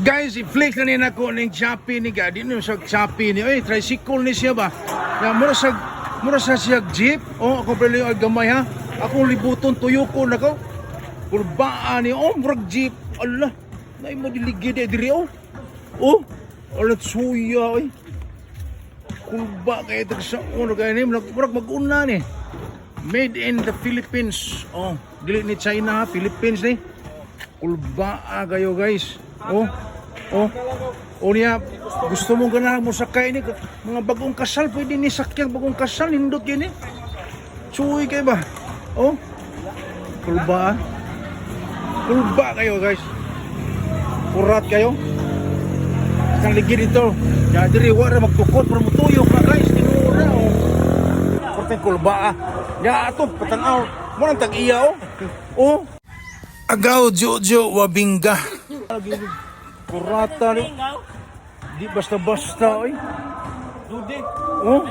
Guys, i-flex na niya ako ng Shopee ni ga. Di na siya Shopee ni. Oy, tricycle ni siya ba? Ya, mura sa mura sa siya jeep. Oh, ako pala yung gamay ha. Ako libuton tuyo ko na ko. Kurbaan ni oh, murag jeep. Allah. Nay mo diligid eh diri oh. Oh. Alat suya oy. Kulba kay ito sa uno kay ni murag mag-una ni. Made in the Philippines. Oh, dili ni China Philippines ni. Kulba kayo guys. Oh. Oh. O niya, gusto mo ganahan mo sakay ni mga bagong kasal pwede ni sakyan bagong kasal nindot yun eh. Chuy kayo ba? Oh. Kulba. ah. Kulba kayo guys. Kurat kayo. Isang ligid dito. Ya diri wala magtukod pero mutuyok na guys. Tinura oh. Kurteng kulba ah. Ya ato patanaw. Mo nang tag-iya oh. Oh. Agaw Jojo Wabinga. Kurata ni. Di basta-basta oy. Oh.